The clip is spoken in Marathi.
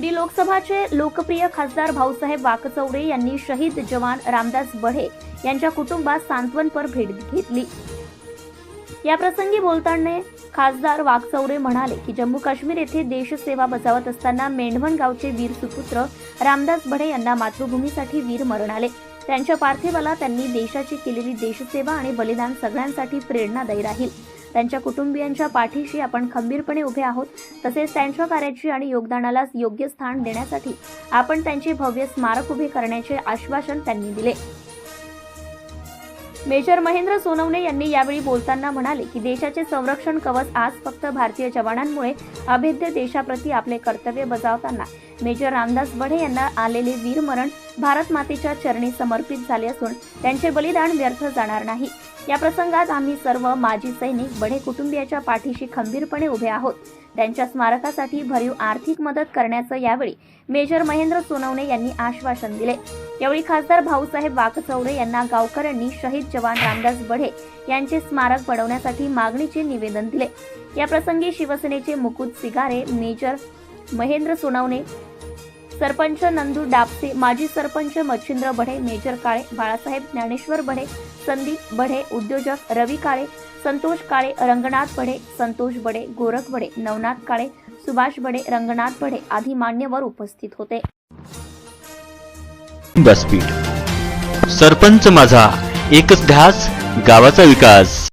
शिर्डी लोकसभाचे लोकप्रिय खासदार भाऊसाहेब वाकचौरे यांनी शहीद जवान रामदास बढे यांच्या कुटुंबास सांत्वनपर भेट घेतली. या प्रसंगी बोलताना खासदार वाघचौरे म्हणाले की जम्मू काश्मीर येथे देशसेवा बजावत असताना मेंढवण गावचे वीर सुपुत्र रामदास बढे यांना मातृभूमीसाठी वीर मरण आले त्यांच्या पार्थिवाला त्यांनी देशाची केलेली देशसेवा आणि बलिदान सगळ्यांसाठी प्रेरणादायी राहील. त्यांच्या कुटुंबियांच्या पाठीशी आपण खंबीरपणे उभे आहोत. तसेच त्यांच्या कार्याची आणि योगदानाला योग्य स्थान देण्यासाठी आपण त्यांचे भव्य स्मारक उभे करण्याचे आश्वासन त्यांनी दिले. मेजर महेंद्र सोनवणे यांनी यावेळी बोलताना म्हणाले की देशाचे संरक्षण कवच आज फक्त भारतीय जवानांमुळे अभेद्य देशाप्रती आपले कर्तव्य बजावताना मेजर रामदास बढे यांना आलेले वीरमरण भारत मातेच्या चरणी समर्पित झाले असून त्यांचे बलिदान व्यर्थ जाणार नाही. या प्रसंगात आम्ही सर्व माजी सैनिक बढे कुटुंबियाच्या पाठीशी खंबीरपणे उभे आहोत. त्यांच्या स्मारकासाठी भरीव आर्थिक मदत करण्याचं यावेळी मेजर महेंद्र सोनवणे यांनी आश्वासन दिले. यावेळी खासदार भाऊसाहेब वाकचौरे यांना गावकऱ्यांनी शहीद जवान रामदास बढे यांचे स्मारक बनवण्यासाठी मागणीचे निवेदन दिले. या प्रसंगी शिवसेनेचे मुकुद सिगारे मेजर महेंद्र सोनवणे सरपंच नंदू डापसे माजी सरपंच मच्छिंद्र बढे मेजर काळे बाळासाहेब ज्ञानेश्वर बढे संदीप बढे उद्योजक रवी काळे संतोष काळे रंगनाथ बढे संतोष बडे गोरख बडे नवनाथ काळे सुभाष बडे रंगनाथ बढे आदी मान्यवर उपस्थित होते. सरपंच माझा एकच ध्यास गावाचा विकास.